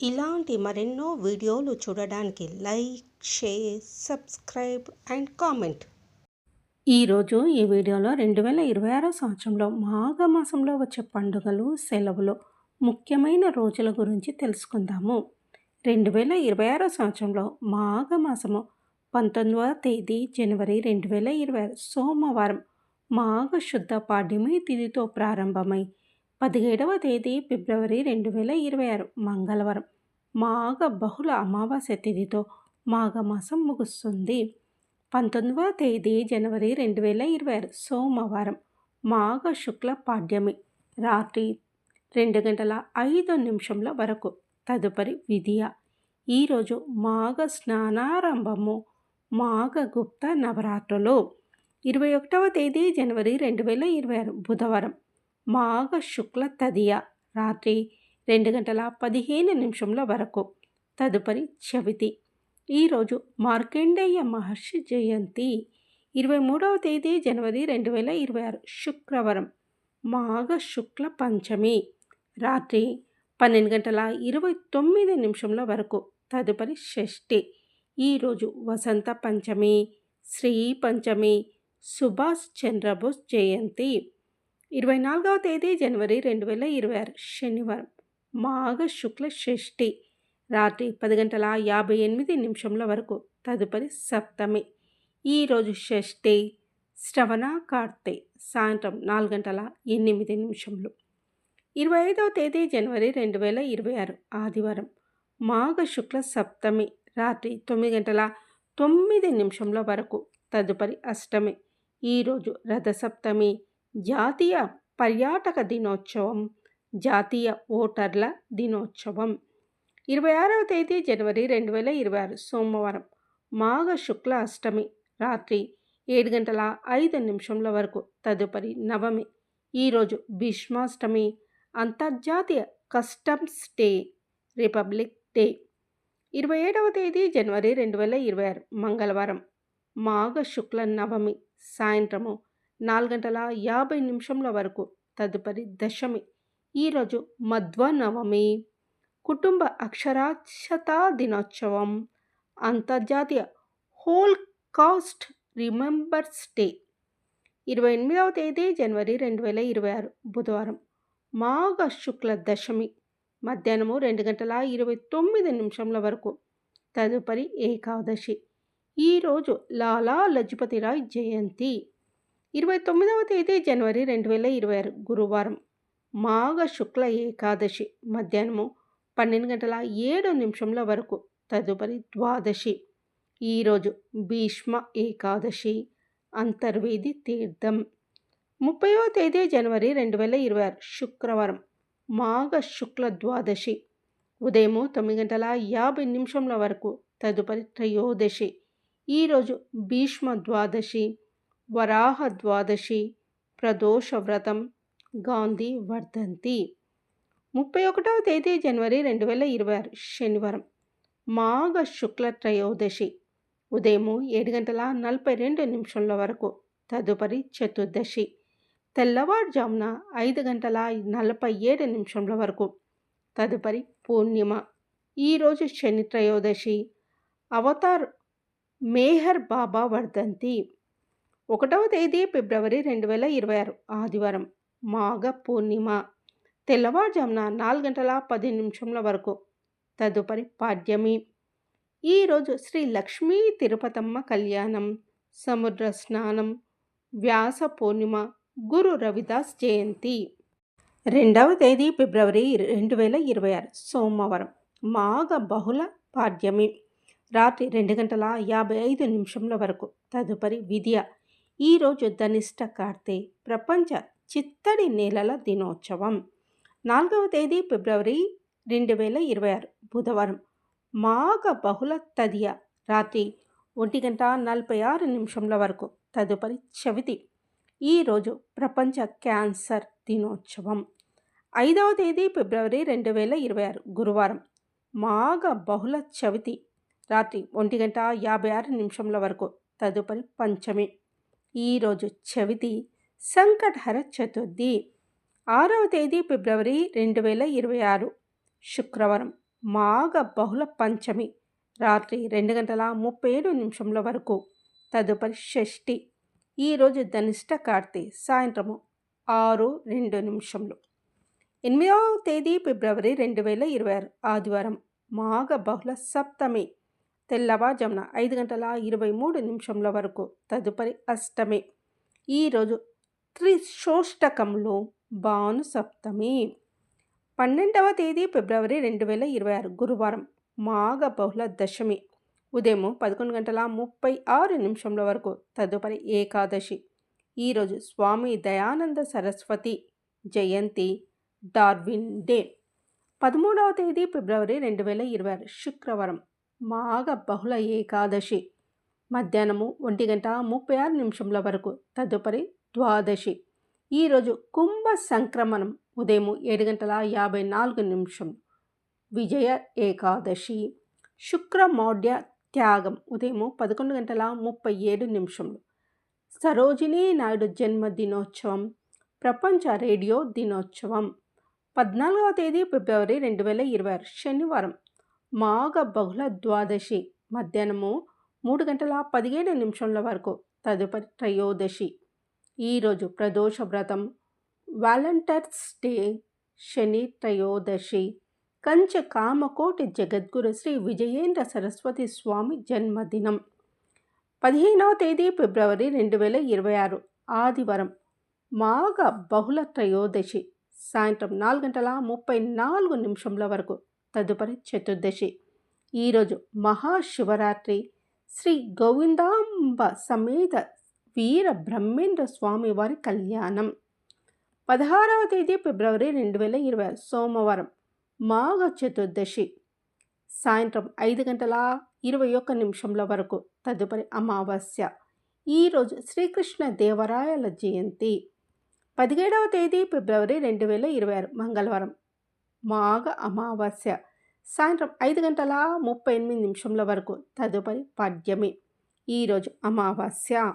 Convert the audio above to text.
ఇలాంటి మరెన్నో వీడియోలు చూడడానికి like share subscribe and comment. ఈరోజు ఈ వీడియోలో రెండు వేల ఇరవై ఆరో సంవత్సరంలో మాఘమాసంలో వచ్చే పండుగలు సెలవులు ముఖ్యమైన రోజుల గురించి తెలుసుకుందాము. రెండు వేల ఇరవై ఆరో సంవత్సరంలో మాఘమాసము పంతొమ్మిదవ తేదీ జనవరి రెండు వేల ఇరవై ఆరు సోమవారం మాఘ శుద్ధ పాడ్యమి తిథితో ప్రారంభమై పదిహేడవ తేదీ ఫిబ్రవరి రెండు వేల ఇరవై ఆరు మంగళవారం. మాఘ బహుళ అమావాస్య తిథితో మాఘమాసం ముగుస్తుంది. పంతొమ్మిదవ తేదీ జనవరి రెండు వేల ఇరవై ఆరు సోమవారం. మాఘ శుక్ల పాడ్యమి రాత్రి రెండు గంటల ఐదు నిమిషంల వరకు తదుపరి విధియ. ఈరోజు మాఘ స్నానారంభము మాఘ గుప్త నవరాత్రులు. ఇరవై ఒకటవ తేదీ జనవరి రెండు వేల ఇరవై ఆరు బుధవారం. మాఘ శుక్ల తదియ రాత్రి రెండు గంటల పదిహేను నిమిషంల వరకు. తదుపరి చవితి. ఈరోజు మార్కండేయ మహర్షి జయంతి. ఇరవై మూడవ తేదీ జనవరి రెండు వేల ఇరవై ఆరు శుక్రవారం. మాఘ శుక్ల పంచమి. రాత్రి పన్నెండు గంటల ఇరవై తొమ్మిది నిమిషంల వరకు. తదుపరి షష్ఠి. ఈరోజు వసంత పంచమి శ్రీ పంచమి సుభాష్ చంద్రబోస్ జయంతి. ఇరవై నాలుగవ తేదీ జనవరి రెండు వేల ఇరవై ఆరు శనివారం. మాఘ శుక్ల షష్ఠి రాత్రి పది గంటల యాభై ఎనిమిది నిమిషంల వరకు తదుపరి సప్తమి. ఈరోజు షష్ఠి శ్రవణ కార్తె సాయంత్రం నాలుగు గంటల ఎనిమిది నిమిషంలు ఇరవై ఐదవ తేదీ జనవరి రెండు వేల ఇరవై ఆరు ఆదివారం. మాఘ శుక్ల సప్తమి రాత్రి తొమ్మిది గంటల తొమ్మిది నిమిషంల వరకు తదుపరి అష్టమి. ఈరోజు రథసప్తమి జాతీయ పర్యాటక దినోత్సవం జాతీయ ఓటర్ల దినోత్సవం. ఇరవై ఆరవ తేదీ జనవరి రెండు వేల ఇరవై ఆరు సోమవారం మాఘ శుక్ల అష్టమి రాత్రి ఏడు గంటల ఐదు నిమిషంల వరకు తదుపరి నవమి. ఈరోజు భీష్మాష్టమి అంతర్జాతీయ కస్టమ్స్ డే రిపబ్లిక్ డే. ఇరవై ఏడవ తేదీ జనవరి రెండు వేల ఇరవై ఆరు మంగళవారం మాఘ శుక్ల నవమి సాయంత్రము నాలుగు గంటల యాభై నిమిషంల వరకు తదుపరి దశమి. ఈరోజు మధ్వ నవమి కుటుంబ అక్షరాస్యతా దినోత్సవం అంతర్జాతీయ హోల్ కాస్ట్ రిమెంబర్స్ డే. ఇరవై ఎనిమిదవ తేదీ జనవరి రెండు వేల ఇరవై ఆరు బుధవారం. మాఘ శుక్ల దశమి. మధ్యాహ్నము రెండు గంటల ఇరవై తొమ్మిది నిమిషంల వరకు తదుపరి ఏకాదశి. ఈరోజు లాలా లజపతిరాయ్ జయంతి. ఇరవై తొమ్మిదవ తేదీ జనవరి రెండు వేల ఇరవై ఆరు గురువారం. మాఘ శుక్ల ఏకాదశి మధ్యాహ్నము పన్నెండు గంటల ఏడు నిమిషంల వరకు తదుపరి ద్వాదశి. ఈరోజు భీష్మ ఏకాదశి అంతర్వేది తీర్థం. ముప్పైవ తేదీ జనవరి రెండు వేల ఇరవై ఆరు శుక్రవారం మాఘ శుక్ల ద్వాదశి. ఉదయం తొమ్మిది గంటల యాభై నిమిషంల వరకు తదుపరి త్రయోదశి. ఈరోజు భీష్మ ద్వాదశి. వరాహ ద్వాదశి ప్రదోష వ్రతం గాంధీ వర్ధంతి. ముప్పై ఒకటవ తేదీ జనవరి రెండు వేల ఇరవై ఆరు శనివారం. మాఘ శుక్ల త్రయోదశి. ఉదయము ఏడు గంటల నలభై రెండు నిమిషంల వరకు తదుపరి చతుర్దశి. తెల్లవారుజామున ఐదు గంటల నలభై ఏడు నిమిషంల వరకు తదుపరి పూర్ణిమ. ఈరోజు శని త్రయోదశి. అవతార్ మేహర్ బాబా వర్ధంతి. ఒకటవ తేదీ ఫిబ్రవరి రెండు వేల ఇరవై ఆరు ఆదివారం మాఘ పూర్ణిమ తెల్లవారుజామున నాలుగు గంటల పది నిమిషంల వరకు. తదుపరి పాడ్యమి. ఈరోజు శ్రీ లక్ష్మీ తిరుపతమ్మ కళ్యాణం సముద్ర స్నానం వ్యాస పూర్ణిమ గురు రవిదాస్ జయంతి. రెండవ తేదీ ఫిబ్రవరి రెండు వేల ఇరవై ఆరు సోమవారం మాఘ బహుళ పాడ్యమి. రాత్రి రెండు గంటల యాభై ఐదు నిమిషంల వరకు. తదుపరి విద్య. ఈరోజు ధనిష్ట కార్తె ప్రపంచ చిత్తడి నేలల దినోత్సవం. నాలుగవ తేదీ ఫిబ్రవరి రెండు వేల ఇరవై ఆరు బుధవారం. మాఘ బహుళ తదియ రాత్రి ఒంటి గంట నలభై ఆరు నిమిషంల వరకు తదుపరి చవితి. ఈరోజు ప్రపంచ క్యాన్సర్ దినోత్సవం. ఐదవ తేదీ ఫిబ్రవరి రెండు వేల ఇరవై ఆరు గురువారం. మాఘ బహుళ చవితి రాత్రి ఒంటి గంట యాభై ఆరు నిమిషంల వరకు తదుపరి పంచమి. ఈరోజు చవితి సంకటహర చతుర్థి. ఆరవ తేదీ ఫిబ్రవరి రెండు వేల ఇరవై ఆరు. శుక్రవారం మాఘ బహుళ పంచమి రాత్రి రెండు గంటల ముప్పై ఏడు నిమిషంల వరకు తదుపరి షష్ఠి. ఈరోజు ధనిష్ట కార్తీ సాయంత్రము ఆరు రెండు నిమిషంలో ఎనిమిదవ తేదీ ఫిబ్రవరి రెండు వేల ఇరవై ఆరు. ఆదివారం మాఘ బహుళ సప్తమి. తెల్లవారుజామున ఐదు గంటల ఇరవై మూడు నిమిషంల వరకు తదుపరి అష్టమి. ఈరోజు త్రిశోష్టకంలో భాను సప్తమి పన్నెండవ తేదీ ఫిబ్రవరి రెండు వేల ఇరవై ఆరు గురువారం మాఘ బహుళ దశమి. ఉదయం పదకొండు గంటల ముప్పై ఆరు నిమిషంల వరకు తదుపరి ఏకాదశి. ఈరోజు స్వామి దయానంద సరస్వతి జయంతి డార్విన్ డే. పదమూడవ తేదీ ఫిబ్రవరి రెండు వేల ఇరవై ఆరు శుక్రవారం మాఘ బహుళ ఏకాదశి. మధ్యాహ్నము ఒంటి గంట ముప్పై ఆరు నిమిషంల వరకు. తదుపరి ద్వాదశి. ఈరోజు కుంభ సంక్రమణం. ఉదయం ఏడు గంటల యాభై నాలుగు నిమిషం. విజయ ఏకాదశి. శుక్రమౌఢ్య త్యాగం. ఉదయం పదకొండు గంటల ముప్పై ఏడు నిమిషంలో సరోజినీ నాయుడు జన్మదినోత్సవం ప్రపంచ రేడియో దినోత్సవం. పద్నాలుగవ తేదీ ఫిబ్రవరి రెండు వేల ఇరవై ఆరు. శనివారం. మాఘ బహుళ ద్వాదశి మధ్యాహ్నము మూడు గంటల పదిహేడు నిమిషంల వరకు తదుపరి త్రయోదశి. ఈరోజు ప్రదోష వ్రతం వాలంటర్స్ డే శని త్రయోదశి. కంచ కామకోటి జగద్గురు శ్రీ విజయేంద్ర సరస్వతి స్వామి జన్మదినం. పదిహేనవ తేదీ ఫిబ్రవరి రెండు వేల ఇరవై ఆరు ఆదివారం మాఘ బహుళ త్రయోదశి. సాయంత్రం నాలుగు గంటల ముప్పై నాలుగు నిమిషంల వరకు తదుపరి చతుర్దశి. ఈరోజు మహాశివరాత్రి. శ్రీ గోవిందాంబ సమేత వీర బ్రహ్మేంద్ర స్వామి వారి కళ్యాణం. పదహారవ తేదీ ఫిబ్రవరి రెండు వేల ఇరవై సోమవారం మాఘ చతుర్దశి. సాయంత్రం ఐదు గంటల ఇరవై ఒక్క నిమిషంల వరకు తదుపరి అమావాస్య. ఈరోజు శ్రీకృష్ణ దేవరాయల జయంతి. పదిహేడవ తేదీ ఫిబ్రవరి రెండు వేల ఇరవై ఆరు మంగళవారం మాఘ అమావాస్య. సాయంత్రం ఐదు గంటల ముప్పై ఎనిమిది నిమిషంల వరకు తదుపరి పద్యమి. ఈరోజు అమావాస్య.